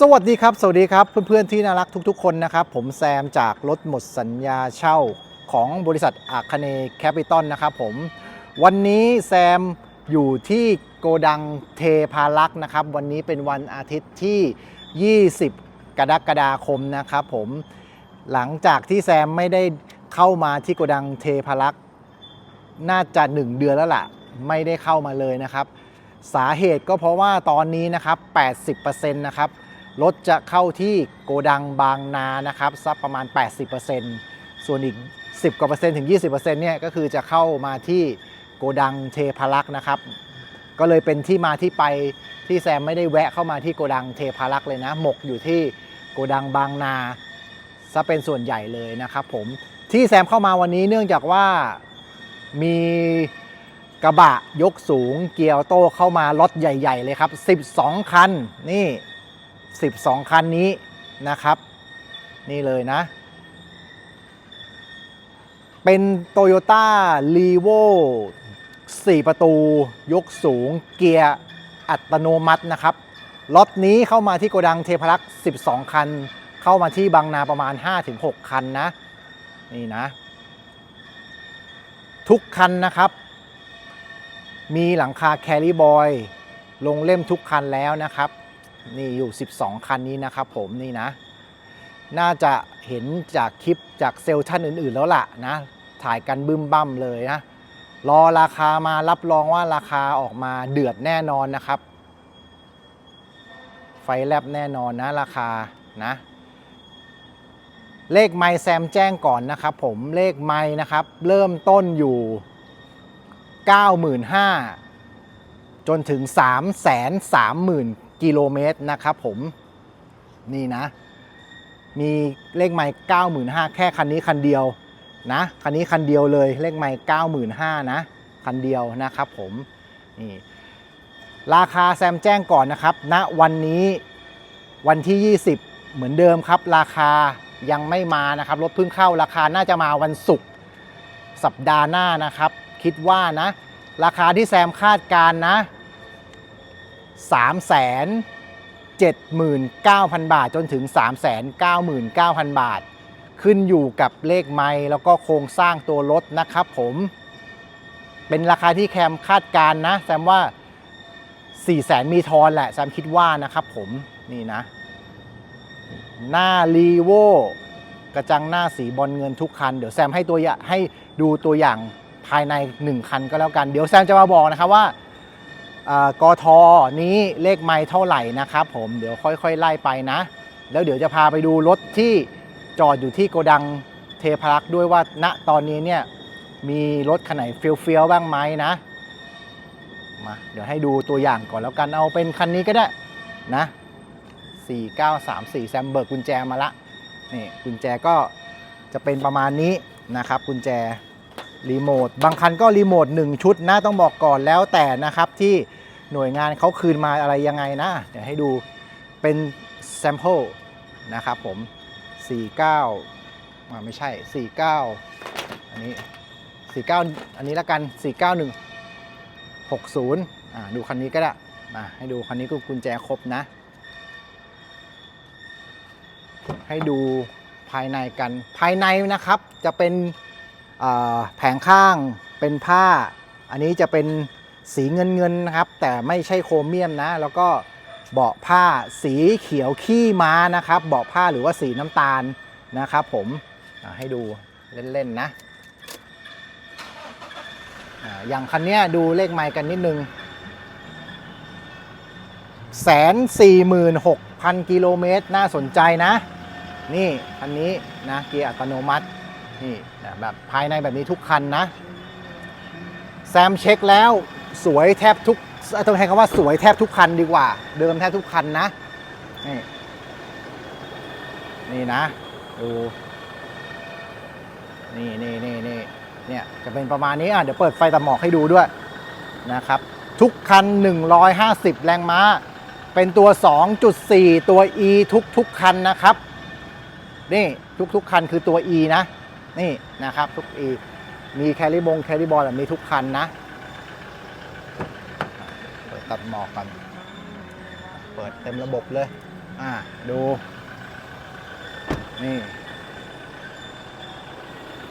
สวัสดีครับ สวัสดีครับ เพื่อนๆที่น่ารักทุกๆ คนนะครับ ผมแซมจากรถหมดสัญญาเช่าของบริษัทอาคเนแคปิตอลนะครับผม วันนี้แซมอยู่ที่โกดังเทพารักษ์นะครับ วันนี้เป็นวันอาทิตย์ที่ 20 กรกฎาคมนะครับผมหลังจากที่แซมไม่ได้เข้ามาที่โกดังเทพารักษ์น่าจะ 1 เดือนแล้วล่ะ ไม่ได้เข้ามาเลยนะครับ สาเหตุก็เพราะว่าตอนนี้นะครับ 80%นะครับรถจะเข้าที่โกดังบางนานะครับสักประมาณ 80%ส่วนอีก 10กว่าเปอร์เซ็นต์ถึง 20%เนี่ยก็คือจะเข้ามาที่โกดังเทพารักษ์นะครับ ก็เลยเป็นที่มาที่ไปที่แซมไม่ได้แวะเข้ามาที่โกดังเทพารักษ์เลยนะ หมกอยู่ที่โกดังบางนาซะเป็นส่วนใหญ่เลยนะครับผมที่แซมเข้ามาวันนี้เนื่องจากว่ามี กระบะยกสูงเกียร์โต้เข้ามารถใหญ่ ๆ เลยครับ 12 คัน นี่ 12 คันนี้นะครับ นี่เลยนะ เป็น Toyota r e v o 4 ประตู ยกสูงเกียร์อัตโนมัตินะครับล็อตนี้เข้ามาที่โกดังเทพรักษ์ 12 คัน เข้ามาที่บางนาประมาณ 5-6 คันนะ นี่นะ ทุกคันนะครับ มีหลังคาแคริบอยลงเล่มทุกคันแล้วนะครับ นี่อยู่ 12 คันนี้นะครับผมนี่นะ น่าจะเห็นจากคลิปจากเซลล์ท่านอื่นๆแล้วล่ะนะ ถ่ายกันบึ้มบั้มเลยนะ รอราคามารับรองว่าราคาออกมาเดือดแน่นอนนะครับ ไฟแลบแน่นอนนะราคานะ เลขไมค์แซมแจ้งก่อนนะครับผมเลขไมค์นะครับ เริ่มต้นอยู่ 95,000 จนถึง 330,000 กิโลเมตรนะครับผม นี่นะ มีเลขไมค์95,000 แค่คันนี้คันเดียวนะ คันนี้คันเดียวเลยเลขไมค์95,000 นะ คันเดียวนะครับผมนี่ราคาแซมแจ้งก่อนนะครับณนะวันนี้วันที่ 20 เหมือนเดิมครับ ราคายังไม่มานะครับรถเพิ่งเข้าราคาน่าจะมาวันศุกร์สัปดาห์หน้านะครับ คิดว่านะ ราคาที่แซมคาดการณ์นะ3 7 9 0 0 0 บาทจนถึง 3 9 9 0 0 0 บาท ขึ้นอยู่กับเลขไม้แล้วก็โครงสร้างตัวรถนะครับผม เป็นราคาที่แคมคาดการณ์นะ แซมว่า 4 0 0แสนมีทอนแหละ แซมคิดว่านะครับผม นี่นะ หน้ารีโวกระจังหน้าสีบอลเงินทุกคัน เดี๋ยวแซมให้ตัวให้ดูตัวอย่าง ภายใน 1 คันก็แล้วกัน เดี๋ยวแซมจะมาบอกนะครับว่าอ่ากทนี้เลขไม้เท่าไหร่นะครับผมเดี๋ยวค่อยๆ ไล่ไปนะ แล้วเดี๋ยวจะพาไปดูรถที่จอดอยู่ที่โกดังเทพรักด้วยว่าณตอนนี้เนี่ยมีรถคันไหนเฟี้ยวๆบ้างไหมนะมาเดี๋ยวให้ดูตัวอย่างก่อนแล้วกันเอาเป็นคันนี้ก็ได้นะ4934แซมเบิร์กกุญแจมาละนี่กุญแจก็จะเป็นประมาณนี้นะครับกุญแจ รีโมทบางคันก็รีโมท1ชุดนะต้องบอกก่อนแล้วแต่นะครับที่หน่วยงานเขาคืนมาอะไรยังไงนะ เดี๋ยวให้ดูเป็นแซม p l e นะครับผม 49อ่าไม่ใช่ 49 อันนี้ 49 อันนี้ละกัน 491 60อ่าดูคันนี้ก็ได้มาให้ดูคันนี้ก็กุญแจครบนะ ให้ดูภายในกันภายในนะครับจะเป็น แผงข้างเป็นผ้า อันนี้จะเป็นสีเงินเงินๆนะครับ แต่ไม่ใช่โครเมียมนะ แล้วก็เบาะผ้าสีเขียวขี้ม้านะครับ เบาะผ้าหรือว่าสีน้ำตาลนะครับผมให้ดูเล่น ๆ นะอย่างคันนี้ดูเลขไมล์กันนิดนึงแสนสี่หมื่นหกพันกิโลเมตรน่าสนใจนะ นี่ คันนี้นะ เกียร์อัตโนมัติ นี่นะแบบภายในแบบนี้ทุกคันนะ แซมเช็คแล้วสวยแทบทุกต้องใช้คำว่าสวยแทบทุกคันดีกว่า เดิมแทบทุกคันนะ นี่ นี่นะ ดู นี่นี่นี่นี่เนี่ยจะเป็นประมาณนี้อะเดี๋ยวเปิดไฟตัดหมอกให้ดูด้วยนะครับ ทุกคัน 150 แรงม้า เป็นตัว 2.4 ตัว E ทุกทุกคันนะครับ นี่ทุกทุกคันคือตัว E นะ นี่นะครับทุก E มีแคลิบงแคลิบอลแบบนี้ทุกคันนะ เปิดตัดหมอกกัน เปิดเต็มระบบเลย อ่าดู นี่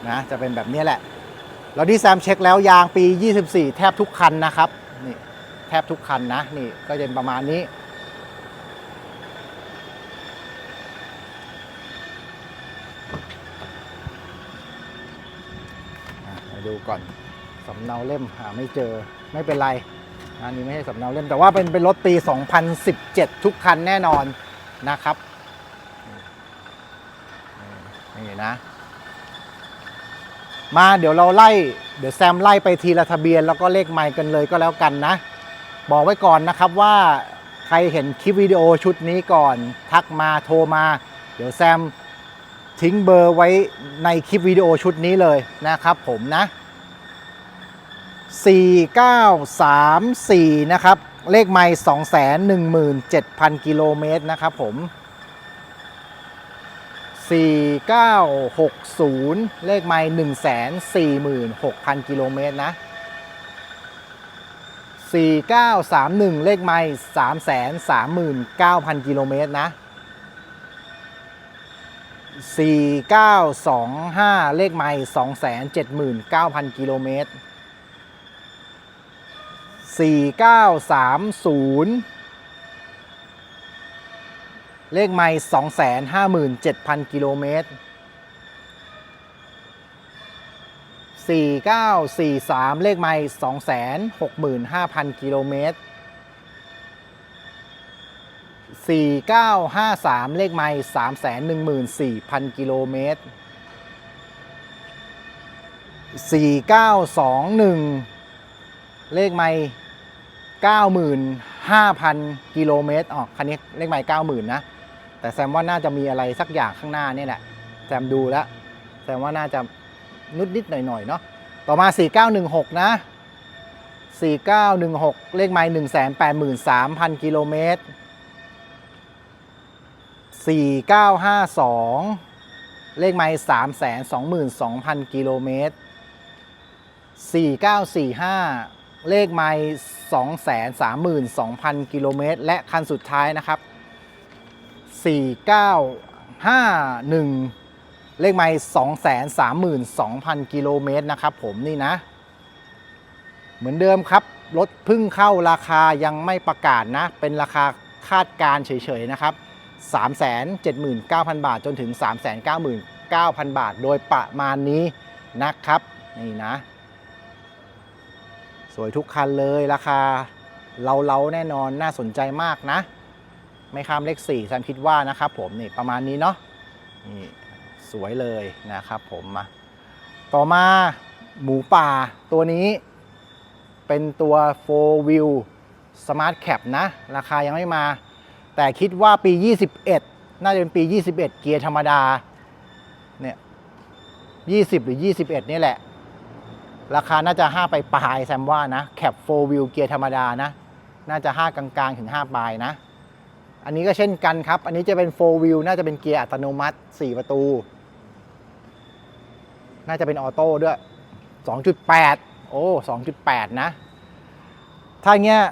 นะจะเป็นแบบนี้แหละแล้วที่แซมเช็คแล้วยางปี 24 แทบทุกคันนะครับ นี่แทบทุกคันนะ นี่ก็จะเป็นประมาณนี้ อะมา ดูก่อนสำเนาเล่มหาไม่เจอไม่เป็นไรอันนี้ไม่ใช่สำเนาเล่มแต่ว่าเป็นเป็นรถปี 2017 ทุกคันแน่นอนนะครับนี่นะ มาเดี๋ยวเราไล่ เดี๋ยวแซมไล่ไปทีละทะเบียน แล้วก็เลขไมล์กันเลยก็แล้วกันนะ บอกไว้ก่อนนะครับว่าใครเห็นคลิปวิดีโอชุดนี้ก่อน ทักมาโทรมา เดี๋ยวแซม ทิ้งเบอร์ไว้ในคลิปวิดีโอชุดนี้เลยนะครับผมนะ 4934 นะครับ เลขไมล์217,000 กิโลเมตรนะครับผม 4960 เลขไมล์146,000 กิโลเมตรนะ 4931 เลขไมล์339,000 กิโลเมตรนะ 4925 เลขไมล์279,000 กิโลเมตร 4930 เลขไมล์257,000 กิโลเมตร 4943 เลขไมล์265,000 กิโลเมตร 4953 เลขไมล์314,000 กิโลเมตร 4921 เลขไมล์95,000 กิโลเมตรอ๋อคันนี้เลขไมล์90,000 นะ แต่แซมว่าน่าจะมีอะไรสักอย่างข้างหน้านี่แหละ แซมดูแล้ว แซมว่าน่าจะนุดนิดหน่อยๆ เนาะ ต่อมา 4916 นะ 4916 เลขไมล์183,000 กิโลเมตร 4952 เลขไมล์322,000 กิโลเมตร 4945 เลขไมล์232,000 กิโลเมตร และคันสุดท้ายนะครับ 4951 เลขไมล์232,000 กิโลเมตรนะครับผมนี่นะ เหมือนเดิมครับ รถพึ่งเข้าราคายังไม่ประกาศนะ เป็นราคาคาดการเฉยๆนะครับ 379,000 บาทจนถึง 399,000 บาท โดยประมาณนี้นะครับ นี่นะ สวยทุกคันเลยราคาเล้าๆแน่นอนน่าสนใจมากนะ ไม่ข้ามเลข4ฉันคิดว่านะครับผมนี่ประมาณนี้เนาะนี่สวยเลยนะครับผมมาต่อมาหมูป่าตัวนี้ เป็นตัว 4 wheel smart cap นะ ราคายังไม่มา แต่คิดว่าปี 21 น่าจะเป็นปี 21 เกียร์ธรรมดา เนี่ย 20 หรือ 21 นี่แหละ ราคาน่าจะ 5 ไปปลายแซมว่านะ แคป4 wheel เกียร์ธรรมดานะ น่าจะ 5 กลางๆ ถึง 5 ปลายนะ อันนี้ก็เช่นกันครับ อันนี้จะเป็น4 wheel น่าจะเป็นเกียร์อัตโนมัติ 4 ประตู น่าจะเป็นออโต้ด้วย 2.8 โอ้ 2.8 นะ ถ้าเงี้ย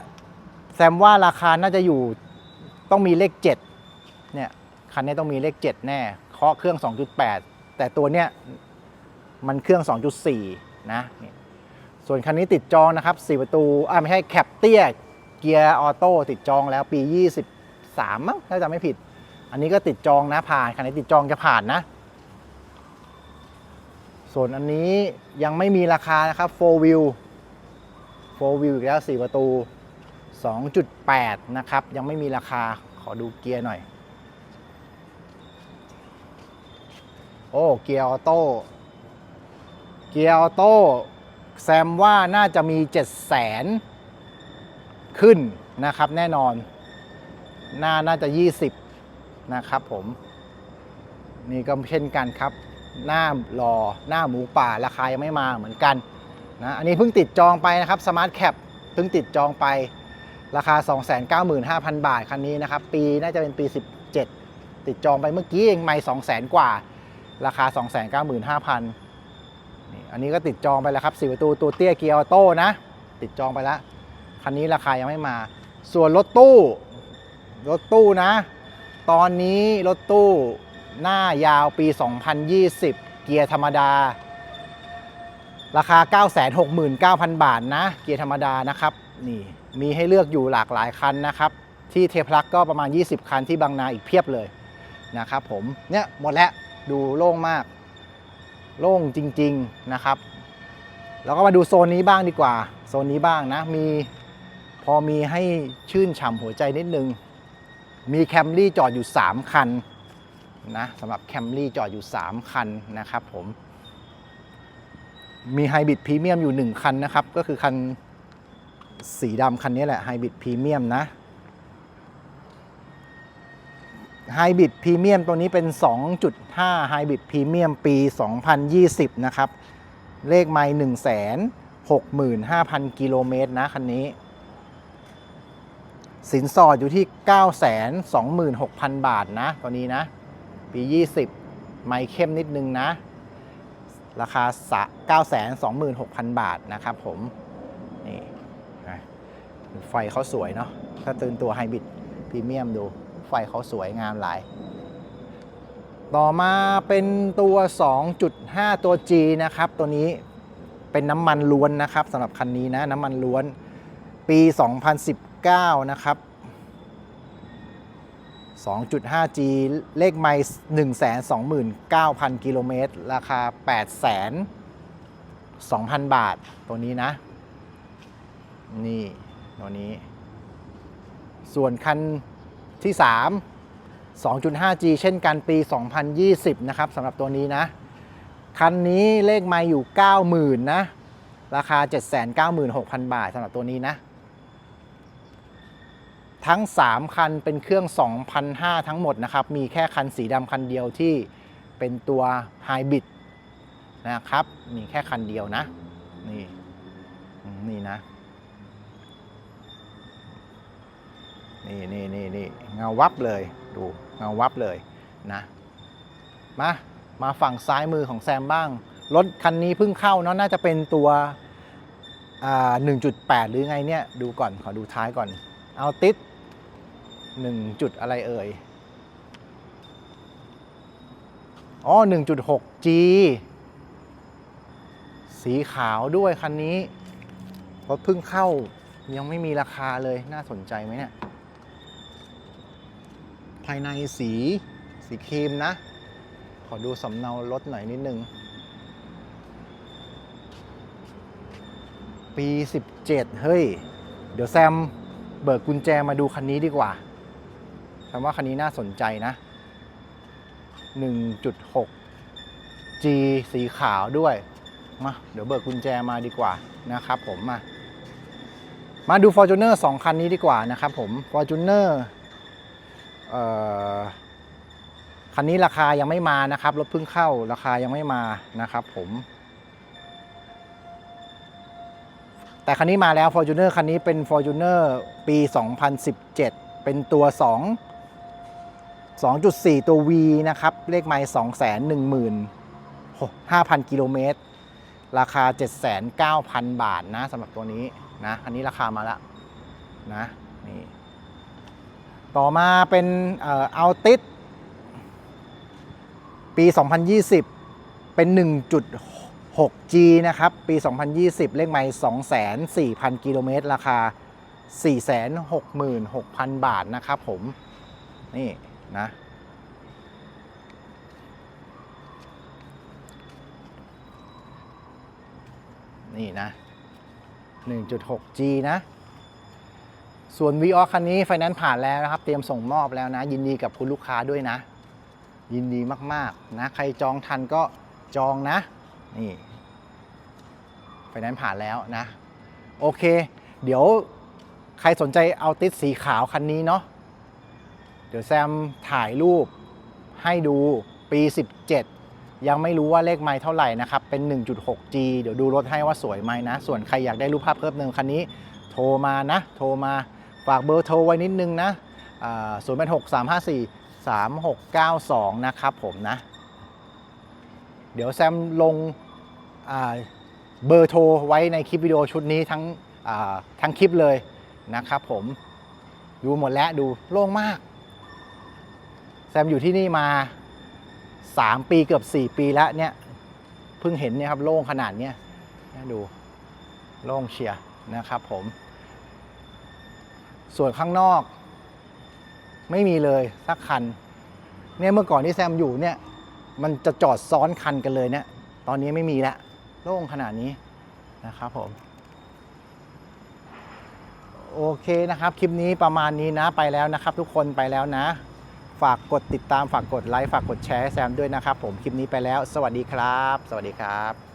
แซมว่าราคาน่าจะอยู่ ต้องมีเลข 7 เนี่ยคันนี้ต้องมีเลข 7 แน่ เคาะเครื่อง 2.8 แต่ตัวเนี้ยมันเครื่อง 2.4 นะนี่ส่วนคันนี้ติดจองนะครับ 4 ประตู อ่าไม่ใช่แคปเตี้ย เกียร์ออโต้ติดจองแล้วปี 23 มั้งถ้าจะไม่ผิด อันนี้ก็ติดจองนะผ่าน คันนี้ติดจองจะผ่านนะ ส่วนอันนี้ยังไม่มีราคานะครับ 4 wheel 4 wheel อีกแล้ว 4 ประตู 2.8 นะครับ ยังไม่มีราคาขอดูเกียร์หน่อย โอ้เกียร์ออโต้เกียร์ออโต้แซมว่าน่าจะมี 7 0 0 0 0 ขึ้นนะครับแน่นอนหน้าน่าจะ 20 นะครับผม นี่ก็เช่นกันครับ หน้ารอหน้าหมูป่าราคายังไม่มาเหมือนกันนะอันนี้เพิ่งติดจองไปนะครับ Smart Cap เพิ่งติดจองไป ราคา 295,000 บาท คันนี้นะครับ ปีน่าจะเป็นปี 17 ติดจองไปเมื่อกี้เองไม่200,000 กว่า ราคา 295,000นี่อันนี้ก็ติดจองไปแล้วครับ4ประตูตัวเตี้ยเกียร์ออโต้นะ ติดจองไปแล้ว คันนี้ราคายังไม่มา ส่วนรถตู้ รถตู้นะ ตอนนี้รถตู้หน้ายาวปี 2020 เกียร์ธรรมดา ราคา 969,000 บาทนะ เกียร์ธรรมดานะครับ นี่ มีให้เลือกอยู่หลากหลายคันนะครับ ที่เทพลักก็ประมาณ 20 คันที่บางนาอีกเพียบเลยนะครับผมเนี่ยหมดแล้วดูโล่งมาก โล่งจริง ๆนะครับ แล้วก็มาดูโซนนี้บ้างดีกว่า โซนนี้บ้างนะมีพอมีให้ชื่นฉ่ำหัวใจนิดนึง มีแคมรี่จอดอยู่ 3 คันนะสำหรับแคมรี่จอดอยู่ 3 คันนะครับผม มีไฮบริดพรีเมียมอยู่ 1 คันนะครับ ก็คือคัน สีดำคันนี้แหละไฮบริดพรีเมียมนะไฮบริดพรีเมียมตัวนี้เป็น 2.5ไฮบริดพรีเมียมปี 2020 นะครับ เลขไม่1 6 5 0 0 0 กิโลเมตรนะ คันนี้ สินสอดอยู่ที่ 926,000 บาทนะ ตัวนี้นะ ปี 20 ไม่เข้มนิดนึงนะ ราคาสะ926,000 บาทนะครับผม ไฟเขาสวยเนาะถ้าตื่นตัวไฮบริดพรีเมียมดู ไฟเขาสวยงามหลาย ต่อมาเป็นตัว 2.5 ตัว G นะครับ ตัวนี้เป็นน้ำมันล้วนนะครับสำหรับคันนี้นะ น้ำมันล้วนปี 2019 นะครับ 2.5G เลขไมล์129,000 กิโลเมตร ราคา8,200,000 บาท ตัวนี้นะ นี่ ตัวนี้ ส่วนคันที่ 3 2.5G เช่นกันปี 2020 นะครับสำหรับตัวนี้นะ คันนี้เลขไมล์อยู่ 90,000 นะ ราคา 796,000 บาทสำหรับตัวนี้นะ ทั้ง 3 คันเป็นเครื่อง 2,500 ทั้งหมดนะครับ มีแค่คันสีดำคันเดียวที่เป็นตัวไฮบริดนะครับ มีแค่คันเดียวนะ นี่ นี่นะ นี่นี่นี่นี่เงาวับเลยดูเงาวับเลยนะมามาฝั่งซ้ายมือของแซมบ้าง รถคันนี้เพิ่งเข้าเนาะน่าจะเป็นตัวอ่า1.8 หรือไงเนี่ยดูก่อนขอดูท้ายก่อน เอาติด1จุดอะไรเอ่ยอ๋อ 1.6G สีขาวด้วยคันนี้รถเพิ่งเข้ายังไม่มีราคาเลยน่าสนใจไหมเนี่ยายในสีสีครีมนะ ขอดูสำเนารถหน่อยนิดนึง ปี 17 เฮ้ย เดี๋ยวแซมเบิกกุญแจมาดูคันนี้ดีกว่าแซมว่าคันนี้น่าสนใจนะ 1.6 G สีขาวด้วย มา เดี๋ยวเบิกกุญแจมาดีกว่านะครับผมมามาดู Fortuner 2 คันนี้ดีกว่านะครับผม Fortuner เอ่อ คันนี้ราคายังไม่มานะครับรถเพิ่งเข้าราคายังไม่มานะครับ ผม แต่คันนี้มาแล้ว Fortuner คันนี้เป็น Fortuner ปี 2017 เป็นตัว 2 2.4 ตัว V นะครับ เลขไมล์215,000 กิโลเมตร ราคา 79,000 บาทนะสำหรับตัวนี้นะ อันนี้ราคามาแล้วนะนี่ ต่อมาเป็นเอ่อ Altis ปี 2020 เป็น 1.6G นะครับ ปี 2020 เลขไมล์204,000 กิโลเมตร ราคา 466,000 บาทนะครับผม นี่นะ นี่นะ 1.6G นะ ส่วน v ีออคันนี้ไฟแนนซ์ผ่านแล้วนะครับ เตรียมส่งมอบแล้วนะ ยินดีกับคุณลูกค้าด้วยนะ ยินดีมากๆนะ ใครจองทันก็จองนะ นี่ไฟแนนซ์ผ่านแล้วนะ โอเค เดี๋ยวใครสนใจเอาติสสีขาวคันนี้เนาะเดี๋ยวแซมถ่ายรูปให้ดูปี 17 ยังไม่รู้ว่าเลขไม้เท่าไหร่นะครับ เป็น 1.6G เดี๋ยวดูรถให้ว่าสวยไหมนะ ส่วนใครอยากได้รูปภาพเพิ่มเติมคันนี้ โทรมานะ โทรมา ฝากเบอร์โทรไว้นิดนึงนะศูนย์แปดหกสามห้าสี่สามหกเก้าสองนะครับผมนะ เดี๋ยวแซมลงเบอร์โทรไว้ในคลิปวิดีโอชุดนี้ทั้งทั้งคลิปเลยนะครับผมดูหมดแล้วดูโล่งมาก แซมอยู่ที่นี่มา 3 ปีเกือบ 4 ปีแล้วเนี่ยเพิ่งเห็นเนี่ยครับโล่งขนาดเนี้ยเนี่ยดูโล่งเชียร์นะครับผม ส่วนข้างนอก ไม่มีเลยสักคัน เนี่ยเมื่อก่อนที่แซมอยู่เนี่ย มันจะจอดซ้อนคันกันเลยเนี่ย ตอนนี้ไม่มีแล้วโล่งขนาดนี้นะครับผมโอเคนะครับ คลิปนี้ประมาณนี้นะไปแล้วนะครับ ทุกคนไปแล้วนะ ฝากกดติดตามฝากกดไลค์ฝากกดแชร์แซมด้วยนะครับ ผมคลิปนี้ไปแล้ว สวัสดีครับ สวัสดีครับ